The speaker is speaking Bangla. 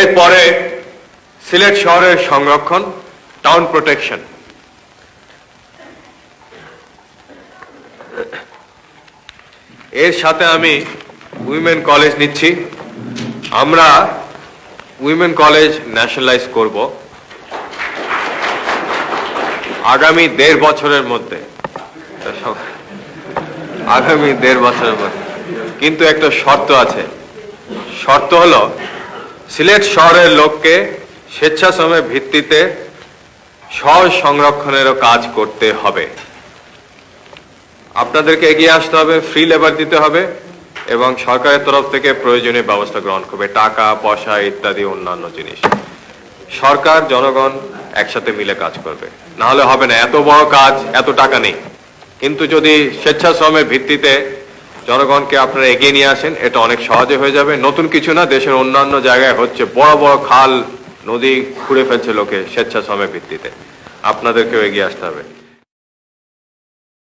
এরপরে সিলেট শহরের সংরক্ষণ, টাউন প্রোটেকশন। এর সাথে আমি উইমেন কলেজ নিচ্ছি। আমরা উইমেন কলেজ ন্যাশনালাইজ করব আগামী দেড় বছরের মধ্যে। আগামী দেড় বছরের মধ্যে। কিন্তু একটা শর্ত আছে। শর্ত হলো সিলেট শহরের লোককে স্বেচ্ছাশ্রমের ভিত্তিতে শহর সংরক্ষণেরও কাজ করতে হবে। আপনাদেরকে এগিয়ে আসতে হবে, ফ্রি লেবার দিতে হবে এবং সরকারের তরফ থেকে প্রয়োজনীয় ব্যবস্থা গ্রহণ করবে, টাকা, পয়সা ইত্যাদি অন্যান্য জিনিস। সরকার, জনগণ একসাথে মিলে কাজ করবে। না হলে হবে না, এত বড় কাজ, এত টাকা নেই। কিন্তু যদি স্বেচ্ছাশ্রমের ভিত্তিতে জনগণকে আপনারা এগিয়ে নিয়ে আসেন, এটা অনেক সহজে হয়ে যাবে। নতুন কিছু না, দেশের অন্যান্য জায়গায় হচ্ছে বড় বড় খাল, নদী খুঁড়ে ফেলছে লোকে স্বেচ্ছাশ্রমের ভিত্তিতে। আপনাদেরকেও এগিয়ে আসতে হবে।